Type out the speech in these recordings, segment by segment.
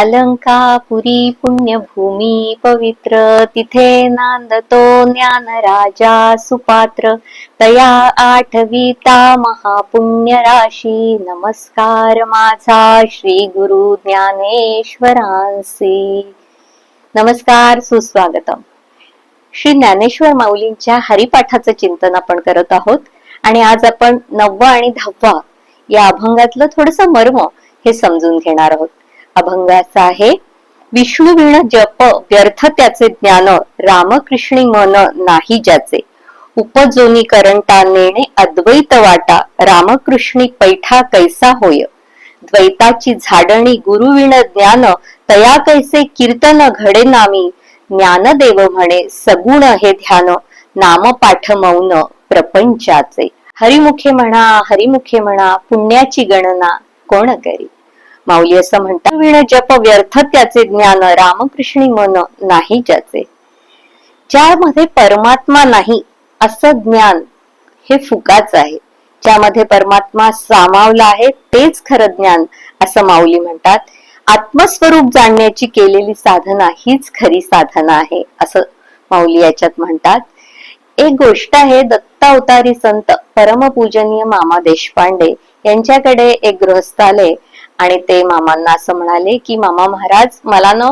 अलंकापुरी पुण्यभूमी पवित्र तिथे नांदतो ज्ञान राजा सुपात्र. तया आठविता महापुण्य राशी नमस्कार माझा श्री गुरु ज्ञानेश्वरांसी. नमस्कार सुस्वागतम. श्री ज्ञानेश्वर माऊलींच्या हरिपाठाचं चिंतन आपण करत आहोत. आणि आज आपण नववा आणि दहावा या अभंगातलं थोडस मर्म हे समजून घेणार आहोत. अभंगाचा आहे. विष्णू विण जप व्यर्थ त्याचे ज्ञान रामकृष्णी मन नाही ज्याचे. उपजोनी करंटा नेणे अद्वैत वाटा रामकृष्णी पैठा कैसा होय. द्वैताची झाडणी गुरुविण ज्ञान तया कैसे कीर्तन घडे नामी. ज्ञानदेव म्हणे सगुण हे ध्यान नाम पाठ मौन प्रपंचाचे. हरिमुखे म्हणा हरिमुखे म्हणा पुण्याची गणना कोण करी? माऊली असं म्हणतात विण जप व्यर्थ त्याचे ज्ञान रामकृष्णी मन नाही ज्याचे. ज्यामध्ये परमात्मा नाही असं ज्ञान हे फुकाच आहे. ज्यामध्ये परमात्मा सामावला आहे तेच खरं ज्ञान असं माऊली म्हणतात. आत्मस्वरूप जाणण्याची केलेली साधना हीच खरी साधना आहे असं माऊली याच्यात म्हणतात. एक गोष्ट आहे दत्ता अवतारी संत परमपूजनीय मामा देशपांडे यांच्याकडे एक गृहस्थ आले आणि ते मामांना असं म्हणाले की मामा महाराज मला ना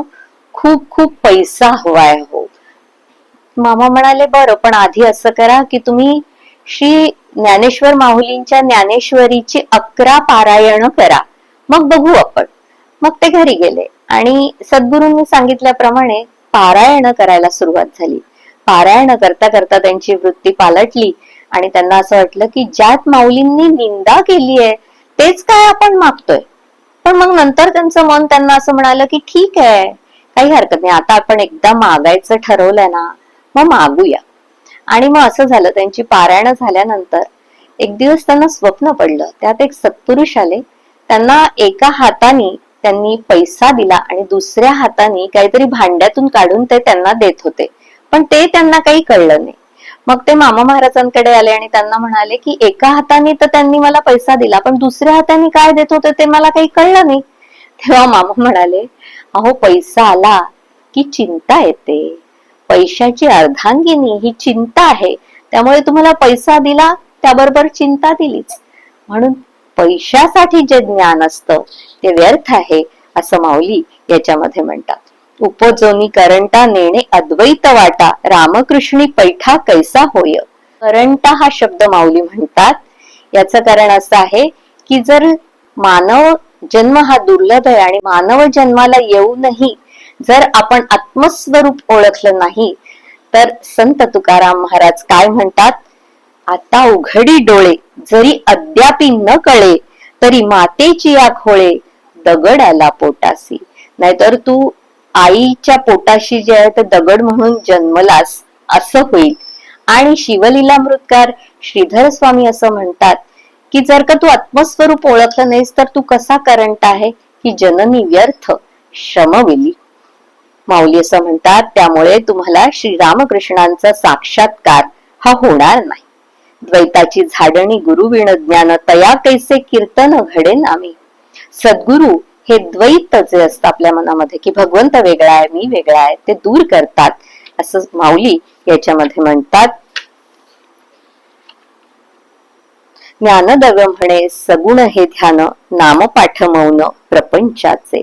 खूप खूप पैसा हवाय हो. मामा म्हणाले बरं पण आधी असं करा की तुम्ही श्री ज्ञानेश्वर माहुलींच्या ज्ञानेश्वरीची अकरा पारायण करा. मग बघू आपण. मग ते घरी गेले आणि सद्गुरूंनी सांगितल्याप्रमाणे पारायण करायला सुरुवात झाली. पारायण करता करता त्यांची वृत्ती पालटली आणि त्यांना असं वाटलं की ज्यात माऊलींनी निंदा केली आहे तेच काय आपण मागतोय? पण मग नंतर त्यांचं मन त्यांना असं म्हणालं की ठीक आहे काही हरकत नाही. आता आपण एकदा मागायचं ठरवलंय ना मग मागूया. आणि मग असं झालं त्यांची पारायण झाल्यानंतर एक दिवस त्यांना स्वप्न पडलं. त्यात एक सत्पुरुष आले. त्यांना एका हाताने त्यांनी पैसा दिला आणि दुसऱ्या हाताने काहीतरी भांड्यातून काढून ते त्यांना देत होते. पण ते त्यांना काही कळलं नाही. मग ते मामा महाराजांकडे आले आणि त्यांना म्हणाले की एका हाताने तर त्यांनी मला पैसा दिला पण दुसऱ्या हाताने काय देत होते ते मला काही कळलं नाही. तेव्हा मामा म्हणाले अहो पैसा आला की चिंता येते. पैशाची अर्धांगिनी ही चिंता आहे. त्यामुळे तुम्हाला पैसा दिला त्याबरोबर चिंता दिलीच. म्हणून पैशासाठी जे ज्ञान असतं ते व्यर्थ आहे असं माऊली याच्यामध्ये म्हणतात. उपजोनी करंटा नेणे अद्वैत वाटा रामकृष्णी पैठा कैसा होय? करंटा हा शब्द माऊली म्हणतात. याच कारण असं आहे की जर मानव जन्म हा दुर्लभ आहे आणि मानव जन्माला येऊनही जर आपण आत्मस्वरूप ओळखलं नाही तर संत तुकाराम महाराज काय म्हणतात? आता उघडी डोळे जरी अद्यापी न कळे तरी मातेची या खोळे दगड आला पोटासी. नाहीतर तू आईच्या पोटाशी जे आहे तर दगड म्हणून जन्मलास असं होईल. आणि शिवलीला मृतकार श्रीधर स्वामी असं म्हणतात की जर का तू आत्मस्वरूप ओळखलं नाहीस तर तू कसा करंट आहे? की जननी व्यर्थ श्रमविली. माऊली असं म्हणतात त्यामुळे तुम्हाला श्रीरामकृष्णांचा साक्षात्कार हा होणार नाही. द्वैताची झाडणी गुरुविण ज्ञान तया कैसे कीर्तन घडेन आम्ही. सद्गुरु हे द्वैत जे असतं आपल्या मनामध्ये की भगवंत वेगळा आहे मी वेगळा आहे ते दूर करतात. असं माऊली याच्यामध्ये म्हणतात. ज्ञानदव म्हणे सगुण हे ध्यान नाम पाठ मौन प्रपंचाचे.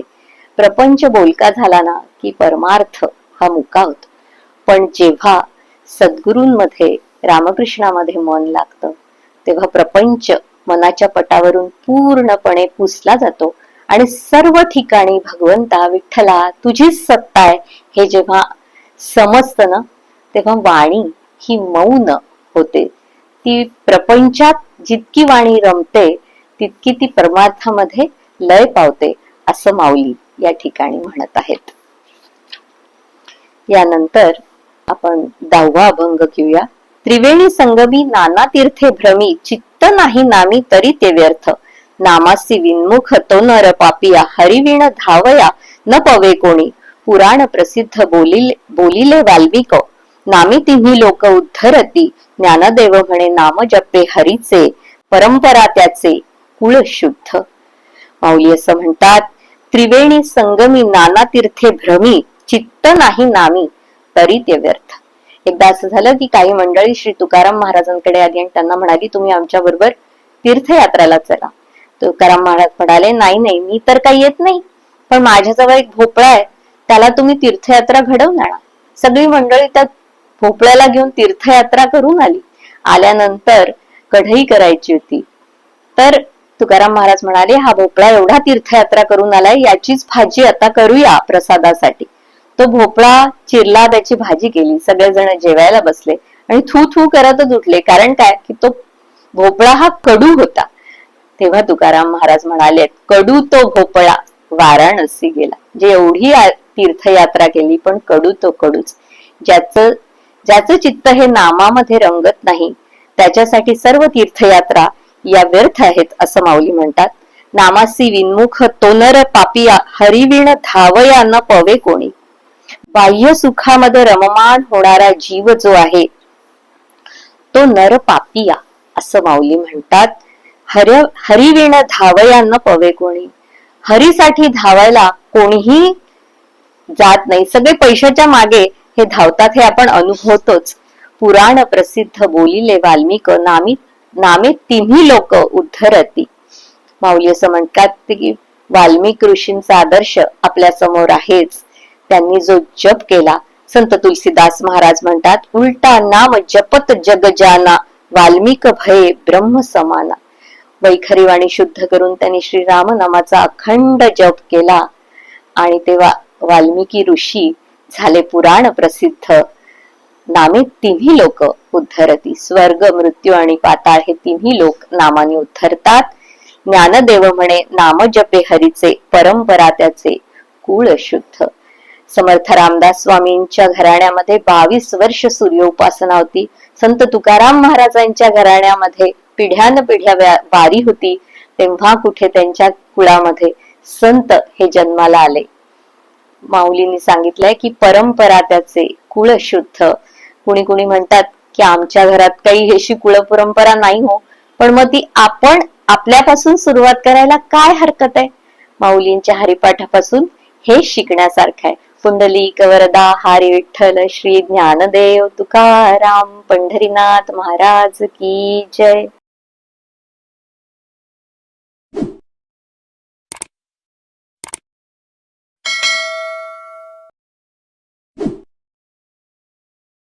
प्रपंच बोलका झाला ना की परमार्थ हा मुका होतो. पण जेव्हा सद्गुरूंमध्ये रामकृष्णामध्ये मन लागतं तेव्हा प्रपंच मनाच्या पटावरून पूर्णपणे पुसला जातो. आणि सर्व ठिकाणी भगवंता विठ्ठला तुझीच सत्ता आहे. हे जेव्हा समजत ना तेव्हा वाणी ही मौन होते. ती प्रपंचात जितकी वाणी रमते तितकी ती परमार्थामध्ये लय पावते असं माऊली या ठिकाणी म्हणत आहेत. यानंतर आपण दहावा अभंग घेऊया. त्रिवेणी संगमी नाना तीर्थे भ्रमी चित्त नाही नामी तरी ते व्यर्थ. नामासी विन्मुख तो नर पापिया हरिविण धावया न पवे कोणी. पुराण प्रसिद्ध बोलिले बोलिले वाल्मिक नामी तिन्ही लोक उद्धरती. ज्ञानदेव म्हणे नाम जपे हरीचे परंपरा त्याचे कुळ शुद्ध. माऊली असं म्हणतात त्रिवेणी संगमी नाना तीर्थे भ्रमी चित्त नाही नामी तरी ते व्यर्थ. एकदा असं झालं की काही मंडळी श्री तुकाराम महाराजांकडे आली आणि त्यांना म्हणाली तुम्ही आमच्या बरोबर तीर्थयात्राला चला. तुकाराम महाराज म्हणाले नाही नाही मी तर काही येत नाही. पण माझ्याजवळ एक भोपळा आहे त्याला तुम्ही तीर्थयात्रा घडवून आणा सगळी मंडळी त्या भोपळ्याला घेऊन तीर्थयात्रा करून आली. आल्यानंतर कढई करायची होती. तर तुकाराम महाराज म्हणाले हा भोपळा एवढा तीर्थयात्रा करून आलाय याचीच भाजी आता करूया प्रसादासाठी. तो भोपळा चिरला त्याची भाजी केली. सगळेजण जेवायला बसले आणि थू थू करतच उठले. कारण काय? की तो भोपळा हा कडू होता. तेव्हा तुकाराम महाराज म्हणाले कडू तो भोपळा वाराणसी गेला. जे एवढी तीर्थयात्रा केली पण कडू तो कडूच. ज्याचं ज्याचं चित्त हे नामामध्ये रंगत नाही त्याच्यासाठी सर्व तीर्थयात्रा या व्यर्थ आहेत असं माऊली म्हणतात. नामासी विनमुख तोनर पापिया हरिविण धावया न पवे कोणी. बाह्य सुखामध्ये रममान होणारा जीव जो आहे तो नर पापिया असं माऊली म्हणतात. हर हरिविण धावया न पवे कोणी. हरीसाठी धावायला कोणीही जात नाही. सगळे पैशाच्या मागे हे धावतात हे आपण अनुभवतोच. पुराण प्रसिद्ध बोलिले वाल्मिक नामी नामे तिन्ही लोक उद्धरती. माऊली असं म्हणतात की वाल्मिक ऋषींचा आदर्श आपल्यासमोर आहेच. त्यांनी जो जप केला संत तुलसीदास महाराज म्हणतात उलटा नाम जपत जग जाना वाल्मिक भये ब्रह्म समाना. वैखरी वाणी शुद्ध करून त्यांनी श्रीराम नामाचा अखंड जप केला. आणि तेव्हा वाल्मिकी ऋषी झाले पुराण प्रसिद्ध. नामे तिन्ही लोक उद्धरती. स्वर्ग मृत्यू आणि पाताळ हे तिन्ही लोक नामाने उद्धरतात. ज्ञानदेव म्हणे नाम जपे हरीचे परंपरा त्याचे कुळ शुद्ध. समर्थ रामदास स्वामींच्या घराण्यामध्ये बावीस वर्ष सूर्य उपासना होती. संत तुकाराम महाराजांच्या घराण्यामध्ये पिढ्यान पिढ्या वारी होती तेव्हा कुठे त्यांच्या कुळामध्ये संत हे जन्माला आले. माऊलींनी सांगितलंय की परंपरा त्याचे कुळ शुद्ध. कुणी कुणी म्हणतात की आमच्या घरात काही अशी कुळ परंपरा नाही हो पण मग ती आपण आपल्यापासून सुरुवात करायला काय हरकत आहे? माऊलींच्या हरिपाठापासून हे शिकण्यासारखं आहे. कुंडलिक वरदा हरी विठ्ठल श्री ज्ञानदेव तुकाराम पंढरीनाथ महाराज की जय.